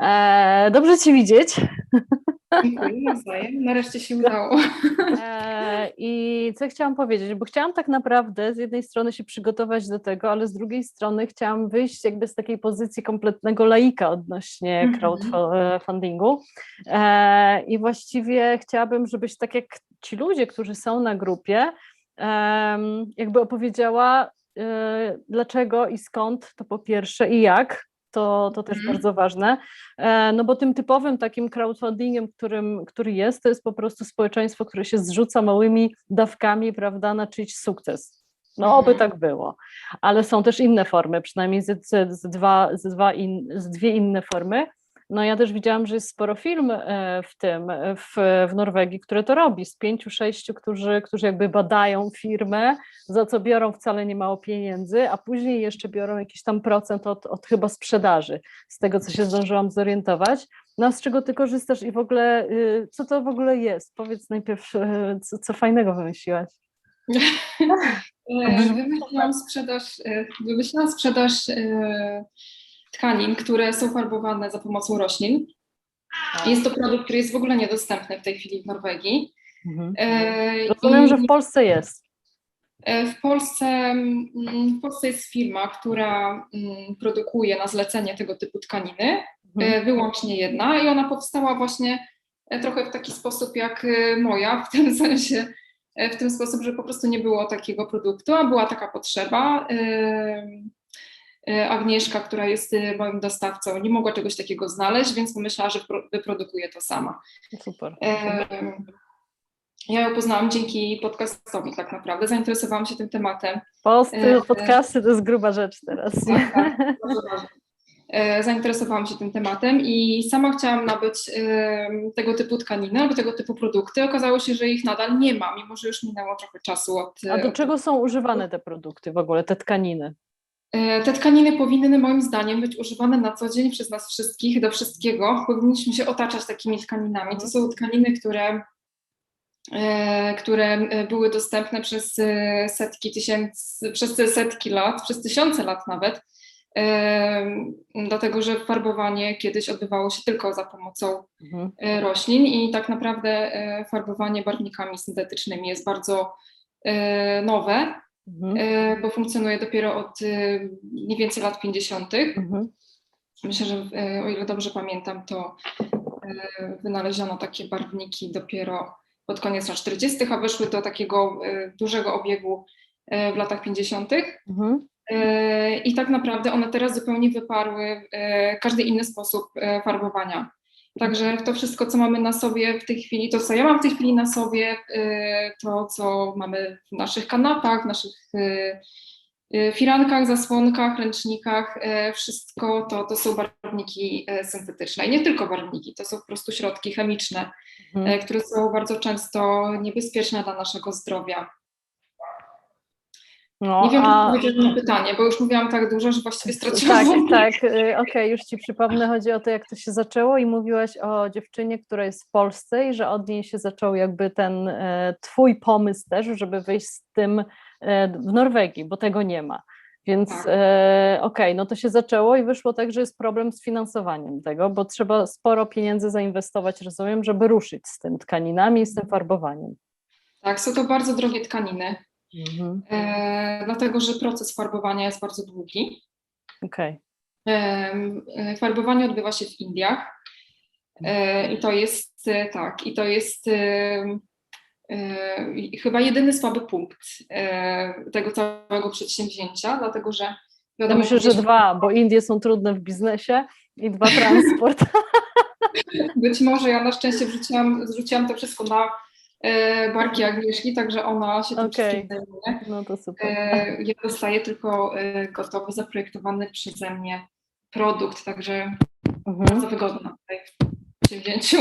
E, dobrze Cię widzieć. Dziękuję nawzajem. Nareszcie się udało. E, I co chciałam powiedzieć, bo chciałam tak naprawdę z jednej strony się przygotować do tego, ale z drugiej strony chciałam wyjść jakby z takiej pozycji kompletnego laika odnośnie Mhm. crowdfundingu. E, I właściwie chciałabym, żebyś tak jak ci ludzie, którzy są na grupie, jakby opowiedziała, e, dlaczego i skąd to po pierwsze i jak. To, to też Mhm. bardzo ważne. E, No bo tym typowym takim crowdfundingiem, którym, który jest, to jest po prostu społeczeństwo, które się zrzuca małymi dawkami, prawda, na czyjś sukces. No oby Mhm. tak było. Ale są też inne formy, przynajmniej z, z, z, dwa, z, dwa in, z dwie inne formy. No ja też widziałam, że jest sporo firm e, w tym, e, w, w Norwegii, które to robi, z pięciu, sześciu, którzy, którzy jakby badają firmę, za co biorą wcale nie mało pieniędzy, a później jeszcze biorą jakiś tam procent od, od chyba sprzedaży, z tego co się zdążyłam zorientować. No z czego ty korzystasz i w ogóle, y, co to w ogóle jest? Powiedz najpierw, y, co, co fajnego wymyśliłaś. E, Wymyśliłam sprzedaż, e, wymyśliłam sprzedaż e, tkanin, które są farbowane za pomocą roślin. Jest to produkt, który jest w ogóle niedostępny w tej chwili w Norwegii. Mhm. E, Rozumiem, i- że w Polsce jest. E, W Polsce, mm, w Polsce jest firma, która mm, produkuje na zlecenie tego typu tkaniny, Mhm. e, wyłącznie jedna, i ona powstała właśnie trochę w taki sposób jak moja, w tym sensie, w ten sposób, że po prostu nie było takiego produktu, a była taka potrzeba. E, e, Agnieszka, która jest e, moim dostawcą, nie mogła czegoś takiego znaleźć, więc pomyślała, że wyprodukuje to sama. Super. E, Ja ją poznałam dzięki podcastowi tak naprawdę, zainteresowałam się tym tematem. Posty, e, podcasty to jest gruba rzecz teraz. Tak, tak, bardzo ważne. E, Zainteresowałam się tym tematem i sama chciałam nabyć tego typu tkaniny albo tego typu produkty. Okazało się, że ich nadal nie ma, mimo że już minęło trochę czasu od. A do od- czego są używane te produkty w ogóle, te tkaniny? E, Te tkaniny powinny moim zdaniem być używane na co dzień przez nas wszystkich, do wszystkiego. Powinniśmy się otaczać takimi tkaninami. To są tkaniny, które, e, które e, były dostępne przez setki tysięcy, przez setki lat, przez tysiące lat nawet. Dlatego, że farbowanie kiedyś odbywało się tylko za pomocą Mhm. roślin i tak naprawdę farbowanie barwnikami syntetycznymi jest bardzo nowe Mhm. e, bo funkcjonuje dopiero od e, mniej więcej lat 50. Mhm. Myślę, że e, o ile dobrze pamiętam, to wynaleziono takie barwniki dopiero pod koniec lat 40., a weszły do takiego dużego obiegu w latach 50. Mhm. I tak naprawdę one teraz zupełnie wyparły każdy inny sposób farbowania. Także to wszystko, co mamy na sobie w tej chwili, to co ja mam w tej chwili na sobie, e, to co mamy w naszych kanapach, w naszych e, e, firankach, zasłonkach, ręcznikach, wszystko to, to są barwniki syntetyczne. I nie tylko barwniki, to są po prostu środki chemiczne, Mhm. które są bardzo często niebezpieczne dla naszego zdrowia. No, Nie wiem, czy a... odpowiedziałam na pytanie, bo już mówiłam tak dużo, że właściwie straciłam Tak, tak, y, okej, już ci przypomnę, chodzi o to, jak to się zaczęło i mówiłaś o dziewczynie, która jest w Polsce i że od niej się zaczął jakby ten e, twój pomysł też, żeby wyjść z tym e, w Norwegii, bo tego nie ma. Więc Tak. e, okej, no to się zaczęło i wyszło tak, że jest problem z finansowaniem tego, bo trzeba sporo pieniędzy zainwestować, rozumiem, żeby ruszyć z tym tkaninami i z tym farbowaniem. Tak, są to bardzo drogie tkaniny, Mhm. e, dlatego że proces farbowania jest bardzo długi. Okej. Em, e, Farbowanie odbywa się w Indiach e, i to jest e, tak, i to jest e, i chyba jedyny słaby punkt e, tego całego przedsięwzięcia, dlatego że wiadomo, myślę, że gdzieś- dwa, bo Indie są trudne w biznesie i dwa transport. być może ja na szczęście wrzuciłam, zrzuciłam to wszystko na e, barki Agnieszki, także ona się tym Okej. wszystkim zajmuje. No to super. E, Ja dostaję tylko e, gotowy, zaprojektowany przeze mnie produkt, także Mhm. bardzo wygodna tutaj w przedsięwzięciu.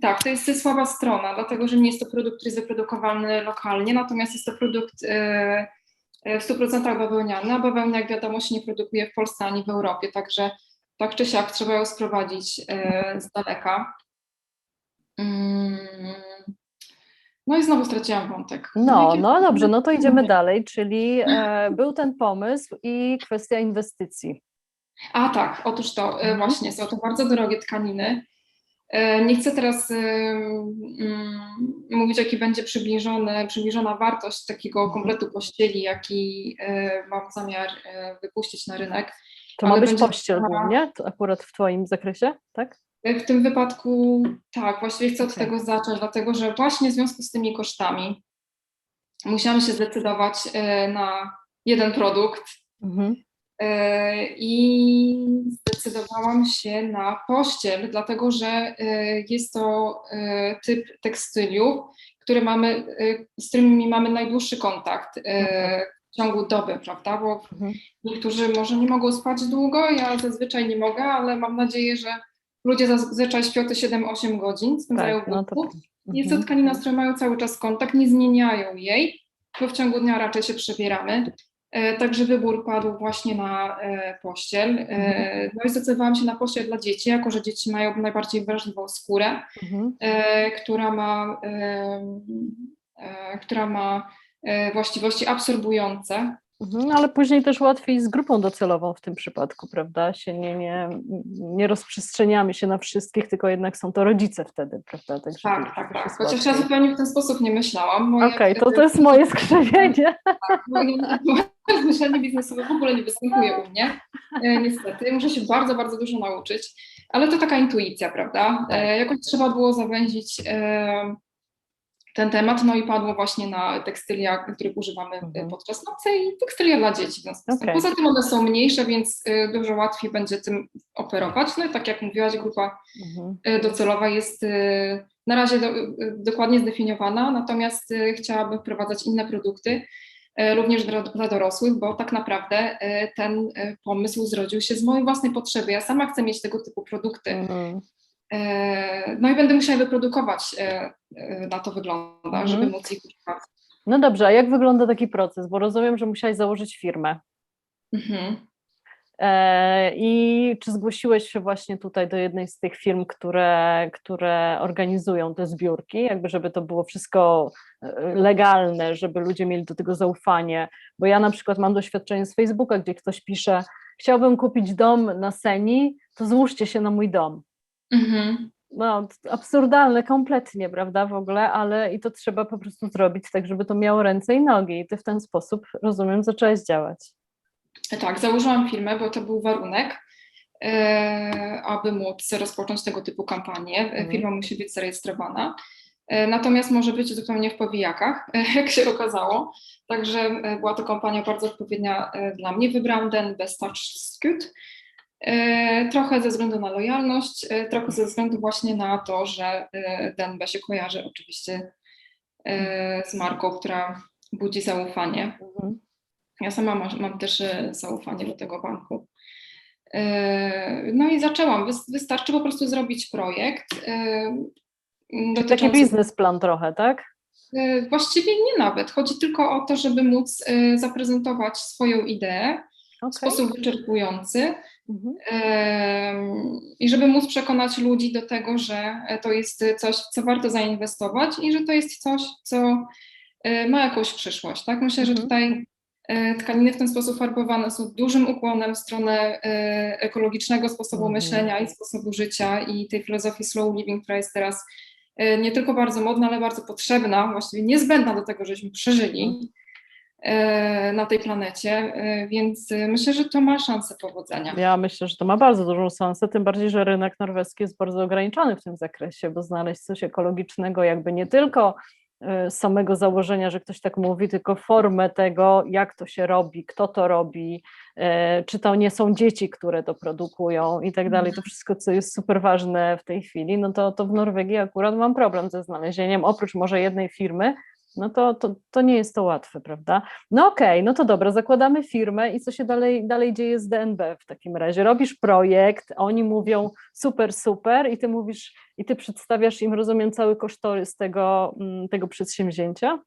Tak, to jest słaba strona, dlatego że nie jest to produkt, który jest wyprodukowalny lokalnie, natomiast jest to produkt e, e, w 100% bawełniany, a bawełna, jak wiadomo, się nie produkuje w Polsce ani w Europie, także tak czy siak trzeba ją sprowadzić e, z daleka. Mm, No i znowu straciłam wątek. No, Jakie- no dobrze, no to idziemy dalej, czyli e, był ten pomysł i kwestia inwestycji. A tak, otóż to Mhm. właśnie, są to bardzo drogie tkaniny. E, Nie chcę teraz ym, mm, mówić, jaki będzie przybliżony, przybliżona wartość takiego Mhm. kompletu pościeli, jaki e, mam zamiar e, wypuścić na rynek. To ma być pościel trwała- głównie, to akurat w Twoim zakresie, tak? W tym wypadku tak, właściwie chcę od Okej. tego zacząć, dlatego że właśnie w związku z tymi kosztami musiałam się zdecydować e, na jeden produkt, Mhm. E, I zdecydowałam się na pościel, dlatego że e, jest to typ tekstyliów, który mamy, z którymi mamy najdłuższy kontakt e, w ciągu doby, prawda? Bo Mhm. niektórzy może nie mogą spać długo, ja zazwyczaj nie mogę, ale mam nadzieję, że ludzie zazwyczaj śpią te 7-8 godzin, spędzają Tak, w no to. Jest to tkanina, z którą mają cały czas kontakt, nie zmieniają jej, bo w ciągu dnia raczej się przebieramy. E, Także wybór padł właśnie na e, pościel. E, Mhm. No i zdecydowałam się na pościel dla dzieci, jako że dzieci mają najbardziej wrażliwą skórę, Mhm. która ma, która ma właściwości absorbujące. Mhm, ale później też łatwiej z grupą docelową w tym przypadku, prawda? Się nie, nie, nie rozprzestrzeniamy się na wszystkich, tylko jednak są to rodzice wtedy, prawda? Także Tak, tak, tak. Chociaż łatwiej. ja zupełnie w ten sposób nie myślałam. Okej, to to jest moje skrzywienie. Moje myślenie biznesowe w ogóle nie występuje u mnie. E, niestety, muszę się bardzo, bardzo dużo nauczyć, ale to taka intuicja, prawda? E, jakoś trzeba było zawęzić e, ten temat, no i padło właśnie na tekstylia, których używamy Mhm. mhm. podczas nocy i tekstylia dla dzieci. Okej. Poza tym one są mniejsze, więc e, dużo łatwiej będzie tym operować. No i tak jak mówiłaś, grupa Mhm. e, docelowa jest e, na razie do, e, dokładnie zdefiniowana, natomiast e, chciałabym wprowadzać inne produkty, e, również dla, dla dorosłych, bo tak naprawdę e, ten e, pomysł zrodził się z mojej własnej potrzeby. Ja sama chcę mieć tego typu produkty, Mhm. E, no i będę musiała wyprodukować, e, e, na to wygląda, Mhm. żeby móc ich używać. No dobrze, a jak wygląda taki proces? Bo rozumiem, że musiałeś założyć firmę. Mhm. I czy zgłosiłeś się właśnie tutaj do jednej z tych firm, które, które organizują te zbiórki, jakby żeby to było wszystko legalne, żeby ludzie mieli do tego zaufanie? Bo ja na przykład mam doświadczenie z Facebooka, gdzie ktoś pisze, chciałbym kupić dom na Seni, to złóżcie się na mój dom. Mhm. No, absurdalne kompletnie, prawda, w ogóle, ale i to trzeba po prostu zrobić tak, żeby to miało ręce i nogi i ty w ten sposób, rozumiem, zaczęłaś działać. Tak, założyłam firmę, bo to był warunek, e, aby móc rozpocząć tego typu kampanię. Mhm. Firma musi być zarejestrowana. E, Natomiast może być zupełnie w powijakach, jak się okazało. Także e, była to kampania bardzo odpowiednia dla mnie. Wybrałam den Best Touch Scoot. E, Trochę ze względu na lojalność, e, trochę ze względu właśnie na to, że e, DNB się kojarzy oczywiście z marką, która budzi zaufanie. Mhm. Ja sama mam, też zaufanie do tego banku. No i zaczęłam. Wys- Wystarczy po prostu zrobić projekt. e, Taki dotyczący- biznesplan trochę, tak? Właściwie nie nawet. Chodzi tylko o to, żeby móc zaprezentować swoją ideę w Okej. sposób wyczerpujący Mhm. i żeby móc przekonać ludzi do tego, że to jest coś, w co warto zainwestować i że to jest coś, co e, ma jakąś przyszłość. Tak? Myślę, że Mhm. tutaj e, tkaniny w ten sposób farbowane są dużym ukłonem w stronę e, ekologicznego sposobu Mhm. myślenia i sposobu życia i tej filozofii slow living, która jest teraz e, nie tylko bardzo modna, ale bardzo potrzebna, właściwie niezbędna do tego, żebyśmy przeżyli e, na tej planecie, e, więc e, myślę, że to ma szansę powodzenia. Ja myślę, że to ma bardzo dużą szansę, tym bardziej, że rynek norweski jest bardzo ograniczony w tym zakresie, bo znaleźć coś ekologicznego, jakby nie tylko samego założenia, że ktoś tak mówi, tylko formę tego, jak to się robi, kto to robi, czy to nie są dzieci, które to produkują i tak dalej. To wszystko, co jest super ważne w tej chwili, no to, to w Norwegii akurat mam problem ze znalezieniem, oprócz może jednej firmy, no to, to, to nie jest to łatwe, prawda? No okej, no to dobra, zakładamy firmę i co się dalej, dalej dzieje z DNB w takim razie? Robisz projekt, oni mówią super, super i ty mówisz, i ty przedstawiasz im, rozumiem, cały kosztorys tego, mm, tego przedsięwzięcia?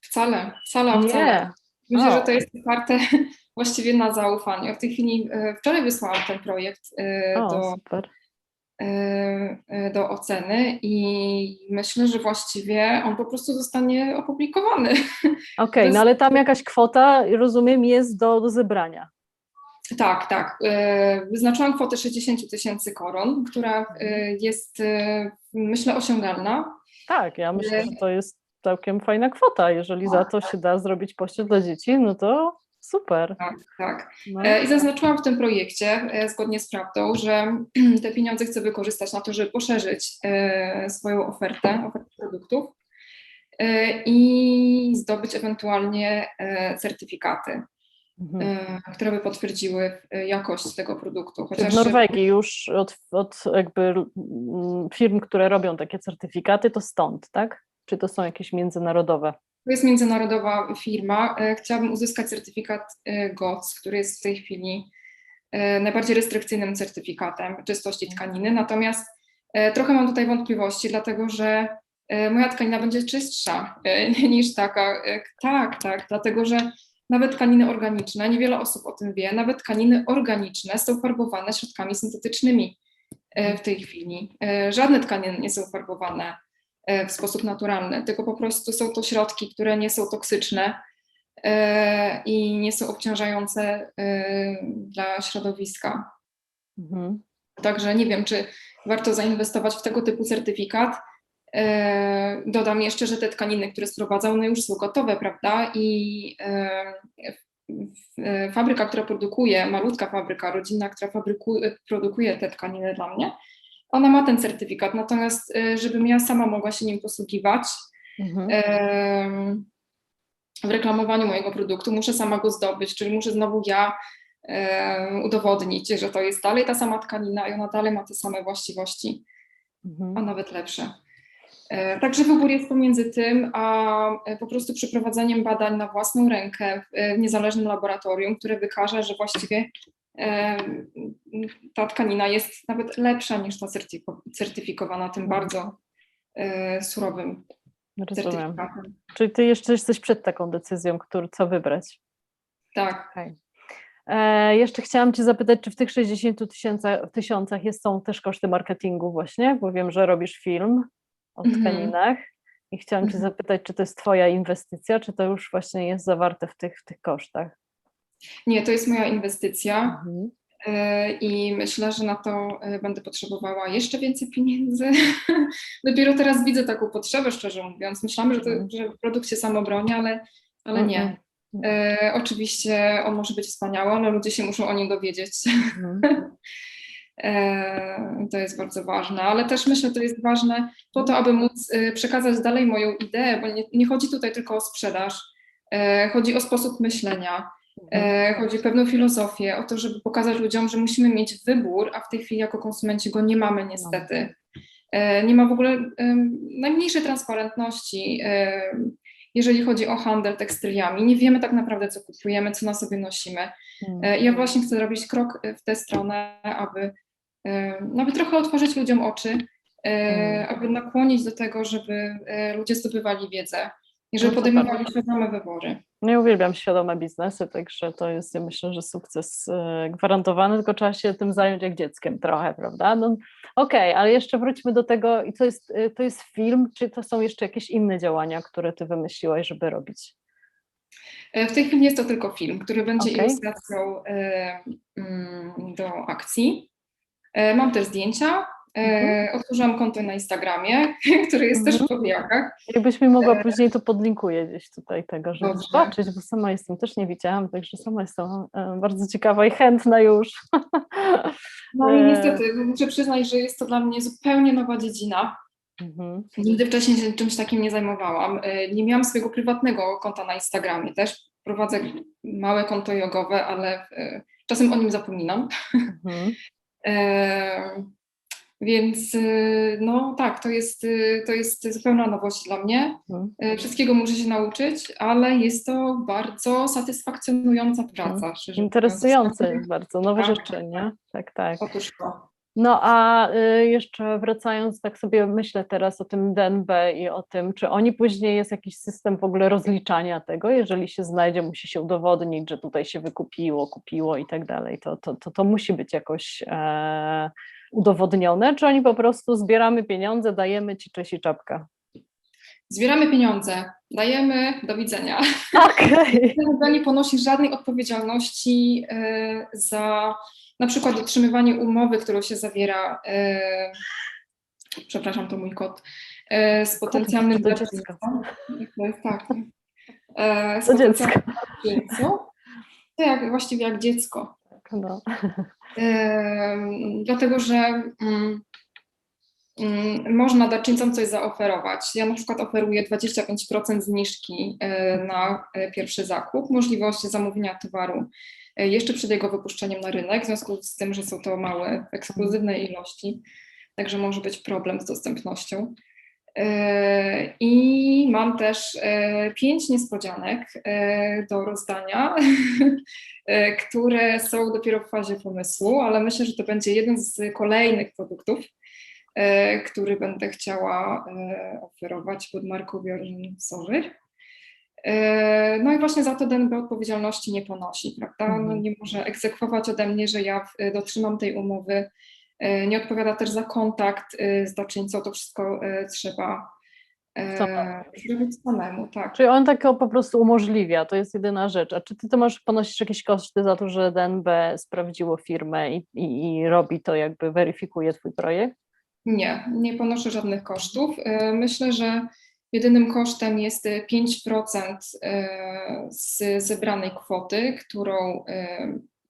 Wcale, wcale, wcale. Nie. Myślę, O. że to jest oparte właściwie na zaufaniu. W tej chwili, e, wczoraj wysłałam ten projekt e, O, do, super. E, e, do oceny i myślę, że właściwie on po prostu zostanie opublikowany. Okej, jest- no ale tam jakaś kwota, rozumiem, jest do, do zebrania. Tak, tak. E, Wyznaczyłam kwotę 60 tysięcy koron, która jest, myślę, osiągalna. Tak, ja myślę, że to jest całkiem fajna kwota. Jeżeli za to się da zrobić pościel dla dzieci, no to super. Tak, tak. No. E, I zaznaczyłam w tym projekcie, e, zgodnie z prawdą, że te pieniądze chcę wykorzystać na to, żeby poszerzyć e, swoją ofertę, ofertę produktów i zdobyć ewentualnie certyfikaty, Mhm. które by potwierdziły jakość tego produktu. Czy w Chociaż Norwegii już od, od jakby mm, firm, które robią takie certyfikaty, to stąd, tak? Czy to są jakieś międzynarodowe? To jest międzynarodowa firma. E, Chciałabym uzyskać certyfikat e, GOTS, który jest w tej chwili e, najbardziej restrykcyjnym certyfikatem czystości tkaniny. Natomiast trochę mam tutaj wątpliwości, dlatego że moja tkanina będzie czystsza niż taka. Tak, tak, dlatego że nawet tkaniny organiczne, niewiele osób o tym wie, nawet tkaniny organiczne są farbowane środkami syntetycznymi w tej chwili. Żadne tkaniny nie są farbowane w sposób naturalny, tylko po prostu są to środki, które nie są toksyczne e, i nie są obciążające e, dla środowiska. Mhm. Także nie wiem, czy warto zainwestować w tego typu certyfikat. E, Dodam jeszcze, że te tkaniny, które sprowadzam, one już są gotowe, prawda? I e, e, fabryka, która produkuje, malutka fabryka rodzinna, która fabryku- produkuje te tkaniny dla mnie, ona ma ten certyfikat. Natomiast, e, żebym ja sama mogła się nim posługiwać, Mhm. w reklamowaniu mojego produktu, muszę sama go zdobyć, czyli muszę znowu ja udowodnić, że to jest dalej ta sama tkanina i ona dalej ma te same właściwości, a Mhm. nawet lepsze. E, Także wybór jest pomiędzy tym, a e, po prostu przeprowadzaniem badań na własną rękę w e, niezależnym laboratorium, które wykaże, że właściwie ta tkanina jest nawet lepsza niż ta certyfiko- certyfikowana tym bardzo e, surowym Rozumiem. certyfikatem. Czyli ty jeszcze jesteś przed taką decyzją, który, co wybrać. Tak. E, jeszcze chciałam Cię zapytać, czy w tych 60 tysiącach, tysiącach jest, są też koszty marketingu właśnie, bo wiem, że robisz film o Mhm. tkaninach i chciałam Cię Mhm. zapytać, czy to jest Twoja inwestycja, czy to już właśnie jest zawarte w tych, w tych kosztach? Nie, to jest moja inwestycja Mhm. e, i myślę, że na to e, będę potrzebowała jeszcze więcej pieniędzy. Dopiero teraz widzę taką potrzebę, szczerze mówiąc. Myślałam, że, to, Mhm. że produkt się sam obroni, ale, ale nie. Mhm. E, oczywiście on może być wspaniały, ale ludzie się muszą o nim dowiedzieć. Mhm. E, To jest bardzo ważne, ale też myślę, to jest ważne po to, aby móc e, przekazać dalej moją ideę, bo nie, nie chodzi tutaj tylko o sprzedaż, e, chodzi o sposób myślenia, chodzi o pewną filozofię, o to, żeby pokazać ludziom, że musimy mieć wybór, a w tej chwili jako konsumenci go nie mamy niestety. E, Nie ma w ogóle najmniejszej transparentności, em, jeżeli chodzi o handel tekstyliami. Nie wiemy tak naprawdę, co kupujemy, co na sobie nosimy. Mhm. E, Ja właśnie chcę robić krok e, w tę stronę, aby, e, no, aby trochę otworzyć ludziom oczy, e, Mm. aby nakłonić do tego, żeby e, ludzie zdobywali wiedzę i żeby No podejmowali świadome wybory. No Ja uwielbiam świadome biznesy, także to jest, ja myślę, że sukces e, gwarantowany, tylko trzeba się tym zająć jak dzieckiem trochę, prawda? No, Okej, ale jeszcze wróćmy do tego, i to jest, e, to jest film, czy to są jeszcze jakieś inne działania, które ty wymyśliłaś, żeby robić? E, W tej chwili jest to tylko film, który będzie Okej. ilustracją mm, do akcji. Mam też zdjęcia. E, Mhm. Otworzyłam konto na Instagramie, które jest też w Mhm. powijakach. Jakbyś mi mogła później, to podlinkuję gdzieś tutaj tego, żeby Dobrze. zobaczyć, bo sama jestem, też nie widziałam, także sama jestem e, bardzo ciekawa i chętna już. No i E. niestety muszę przyznać, że jest to dla mnie zupełnie nowa dziedzina. Mhm. Nigdy wcześniej się czymś takim nie zajmowałam. E, Nie miałam swojego prywatnego konta na Instagramie. Też prowadzę małe konto jogowe, ale e, czasem o nim zapominam. Mhm. Więc e, no tak, to jest, e, to jest zupełna nowość dla mnie. Mhm. E, Wszystkiego muszę się nauczyć, ale jest to bardzo satysfakcjonująca praca. Interesujące bardzo, nowe Tak, rzeczy, nie? Tak, tak. Otóż to. No a y, jeszcze wracając, tak sobie myślę teraz o tym DNB i o tym, czy oni później jest jakiś system w ogóle rozliczania tego, jeżeli się znajdzie, musi się udowodnić, że tutaj się wykupiło, kupiło i tak dalej, to, to, to, to musi być jakoś e, udowodnione, czy oni po prostu zbieramy pieniądze, dajemy ci cześć i czapka? zbieramy pieniądze, dajemy, do widzenia. DNB nie ponosi żadnej odpowiedzialności e, za na przykład dotrzymywanie umowy, którą się zawiera, e, przepraszam, to mój kot, e, z potencjalnym darczyńcą. To jest tak. E, z To dziecko. To jak, właściwie jak dziecko. No. Em, dlatego że mm, mm, można darczyńcom coś zaoferować. Ja na przykład oferuję 25% zniżki e, na e, pierwszy zakup, możliwość zamówienia towaru e, jeszcze przed jego wypuszczeniem na rynek, w związku z tym, że są to małe, ekskluzywne ilości, także może być problem z dostępnością. E, I mam też e, pięć niespodzianek e, do rozdania, e, które są dopiero w fazie pomysłu, ale myślę, że to będzie jeden z kolejnych produktów, e, który będę chciała e, oferować pod marką Bjorn Sowy. E, No i właśnie za to DNB odpowiedzialności nie ponosi, prawda? No Mhm. nie może egzekwować ode mnie, że ja w- dotrzymam tej umowy. E, Nie odpowiada też za kontakt e, z darczyńcą, to wszystko e, trzeba zrobić samemu, tak. Czyli on tak po prostu umożliwia, to jest jedyna rzecz. A czy ty to masz ponosić jakieś koszty za to, że DNB sprawdziło firmę i, i, i robi to, jakby weryfikuje twój projekt? Nie, nie ponoszę żadnych kosztów. E, Myślę, że jedynym kosztem jest e, 5% e, z zebranej kwoty, którą e,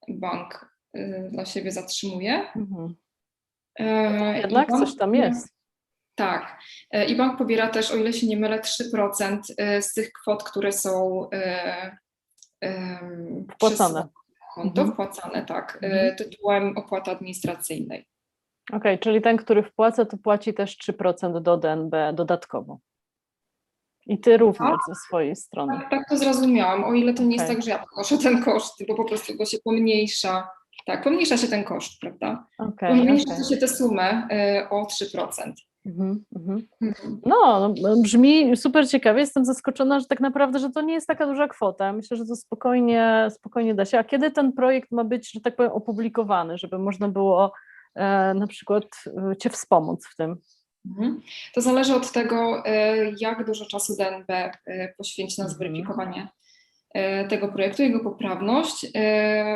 bank e, dla siebie zatrzymuje. Mhm. E, Jednak bank coś tam jest. Tak. E, I bank pobiera też, o ile się nie mylę, 3% e, z tych kwot, które są e, Wpłacane. Konto Mhm. wpłacane, tak, e, Mhm. tytułem opłaty administracyjnej. Okej, czyli ten, który wpłaca, to płaci też 3% do DNB dodatkowo. I ty również ze swojej strony. Tak, tak to zrozumiałam, o ile to nie jest Okej. tak, że ja ponoszę ten koszt, tylko po prostu go się pomniejsza. Tak, pomniejsza się ten koszt, prawda? Okej, Pomniejsza okej. się tę sumę y, o 3%. Mhm, mhm. Mhm. No, no, brzmi super ciekawie. Jestem zaskoczona, że tak naprawdę, że to nie jest taka duża kwota. Myślę, że to spokojnie, spokojnie da się. A kiedy ten projekt ma być, że tak powiem, opublikowany, żeby można było e, na przykład e, Cię wspomóc w tym? Mhm. To zależy od tego, y, jak dużo czasu DNB y, poświęci na Mhm. zweryfikowanie y, tego projektu, jego poprawność.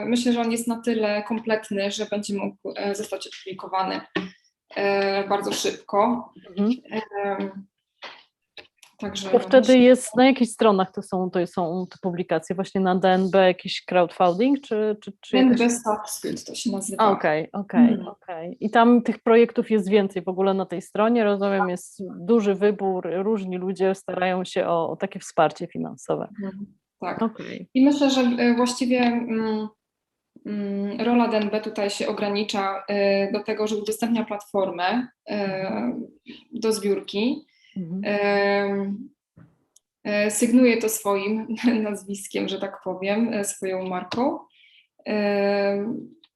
Myślę, że on jest na tyle kompletny, że będzie mógł zostać opublikowany bardzo szybko. Mhm. Także To wtedy jest, na jakich stronach to są, to są te publikacje? Właśnie na DNB jakiś crowdfunding, czy, czy, czy jakaś... DNB Subscript to się nazywa. Okej, okej, Mhm. okej. I tam tych projektów jest więcej w ogóle na tej stronie, rozumiem, jest duży wybór, różni ludzie starają się o, o takie wsparcie finansowe. Mhm. Tak. Okej. I myślę, że e, właściwie mm, mm, rola DNB tutaj się ogranicza e, do tego, że udostępnia platformę e, do zbiórki. Mhm. E, e, Sygnuje to swoim nazwiskiem, że tak powiem, e, swoją marką.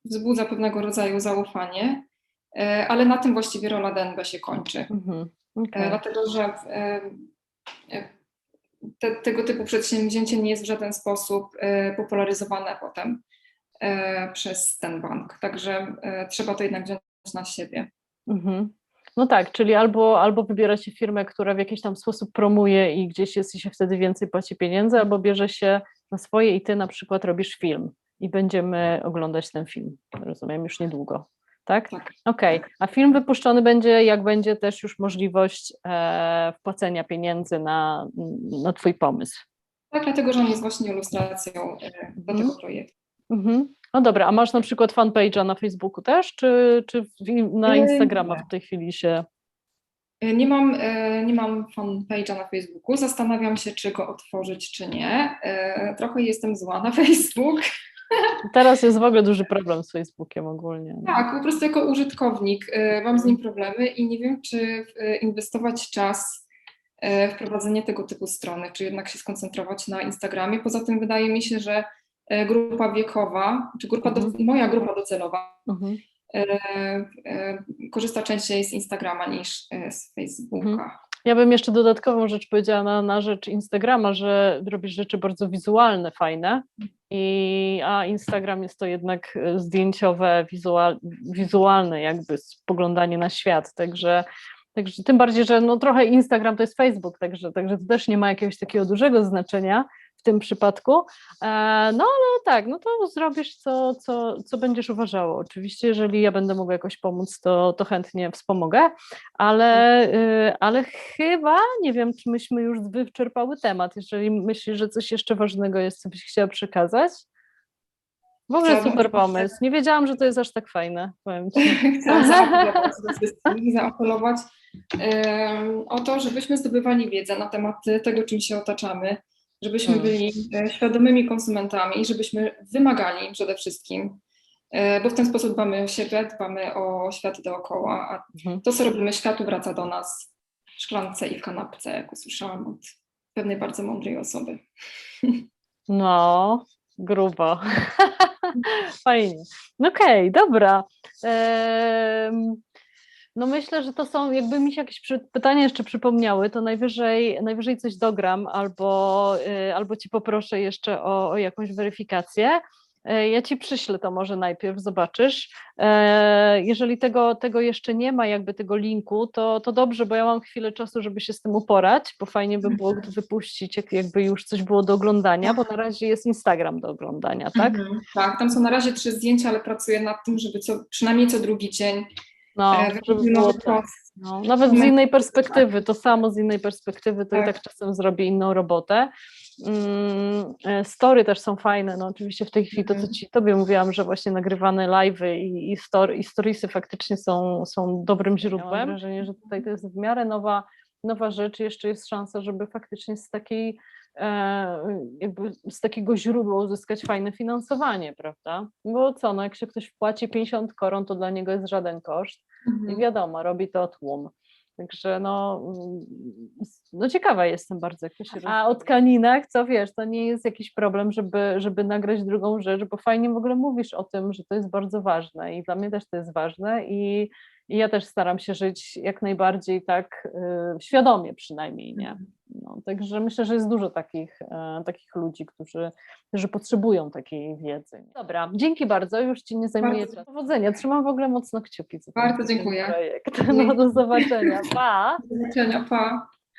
Wzbudza pewnego rodzaju zaufanie, ale na tym właściwie rola DNB się kończy. Mhm. Okej. Dlatego, że te, tego typu przedsięwzięcie nie jest w żaden sposób popularyzowane potem przez ten bank. Także trzeba to jednak wziąć na siebie. Mhm. No tak, czyli albo, albo wybiera się firmę, która w jakiś tam sposób promuje i gdzieś jest i się wtedy więcej płaci pieniędzy, albo bierze się na swoje i ty na przykład robisz film i będziemy oglądać ten film, rozumiem, już niedługo, tak? Tak. Okej, a film wypuszczony będzie, jak będzie też już możliwość e, wpłacenia pieniędzy na, na twój pomysł. Tak, dlatego, że on jest właśnie ilustracją e, do Mhm. tego projektu. Mhm. No dobra, a masz na przykład fanpage'a na Facebooku też, czy, czy na E, Instagrama w tej chwili się... E, Nie mam, e, nie mam fanpage'a na Facebooku. Zastanawiam się, czy go otworzyć, czy nie. Trochę jestem zła na Facebook. Teraz jest w ogóle duży problem z Facebookiem ogólnie. Tak, po prostu jako użytkownik mam z nim problemy i nie wiem, czy inwestować czas w prowadzenie tego typu strony, czy jednak się skoncentrować na Instagramie. Poza tym wydaje mi się, że grupa wiekowa, czy grupa do, Mhm. moja grupa docelowa Mhm. e, e, korzysta częściej z Instagrama niż e, z Facebooka. Mhm. Ja bym jeszcze dodatkową rzecz powiedziała na, na rzecz Instagrama, że robisz rzeczy bardzo wizualne, fajne, i, a Instagram jest to jednak e, zdjęciowe, wizual, wizualne jakby spoglądanie na świat, także Także tym bardziej, że no trochę Instagram to jest Facebook, także, także to też nie ma jakiegoś takiego dużego znaczenia tym przypadku. E, no ale tak, no to zrobisz co, co, co będziesz uważało. Oczywiście, jeżeli ja będę mogła jakoś pomóc, to, to chętnie wspomogę, ale, y, ale chyba nie wiem, czy myśmy już wyczerpały temat. Jeżeli myślisz, że coś jeszcze ważnego jest, co byś chciała przekazać. W ogóle super pomysł. Nie wiedziałam, że to jest aż tak fajne. Powiem ci. Chciałam zaapelować o to, żebyśmy zdobywali wiedzę na temat tego, czym się otaczamy, żebyśmy Hmm. byli e, świadomymi konsumentami żebyśmy wymagali przede wszystkim, e, bo w ten sposób dbamy o siebie, dbamy o świat dookoła, a Mhm. to, co robimy światu, wraca do nas w szklance i w kanapce, jak usłyszałam od pewnej bardzo mądrej osoby. No, grubo. Fajnie. No Okej, dobra. Em, No myślę, że to są, jakby mi się jakieś pytania jeszcze przypomniały, to najwyżej, najwyżej coś dogram albo, y, albo ci poproszę jeszcze o, o jakąś weryfikację. E, Ja ci przyślę to może najpierw, zobaczysz. E, Jeżeli tego, tego jeszcze nie ma, jakby tego linku, to, to dobrze, bo ja mam chwilę czasu, żeby się z tym uporać, bo fajnie by było wypuścić, jak, jakby już coś było do oglądania, bo na razie jest Instagram do oglądania, tak? Mhm. Tak, tam są na razie trzy zdjęcia, ale pracuję nad tym, żeby co, przynajmniej co drugi dzień No, e, żeby było tak. No, nawet z innej perspektywy, to samo z innej perspektywy, to i Tak. tak czasem zrobię inną robotę. Mm, e, Story też są fajne, no oczywiście w tej chwili to, co Mhm. Ci Tobie mówiłam, że właśnie nagrywane live'y i, i, story, i storiesy faktycznie są, są dobrym źródłem. Mam wrażenie, że tutaj to jest w miarę nowa, nowa rzecz, jeszcze jest szansa, żeby faktycznie z takiej jakby z takiego źródła uzyskać fajne finansowanie, prawda? Bo co, no jak się ktoś wpłaci 50 koron, to dla niego jest żaden koszt. I Mhm. wiadomo, robi to tłum. Także no, mm, no ciekawa jestem bardzo, jak to się A o tkaninach, co wiesz, to nie jest jakiś problem, żeby, żeby nagrać drugą rzecz, bo fajnie w ogóle mówisz o tym, że to jest bardzo ważne i dla mnie też to jest ważne i, i ja też staram się żyć jak najbardziej tak y, świadomie przynajmniej, nie? No, także myślę, że jest dużo takich, e, takich ludzi, którzy, którzy potrzebują takiej wiedzy. Dobra, dzięki bardzo, już Ci nie zajmuję Bardzo. czasu. Powodzenia, trzymam w ogóle mocno kciuki. za Bardzo dziękuję. Projekt. No, do zobaczenia, pa! Do zobaczenia, pa.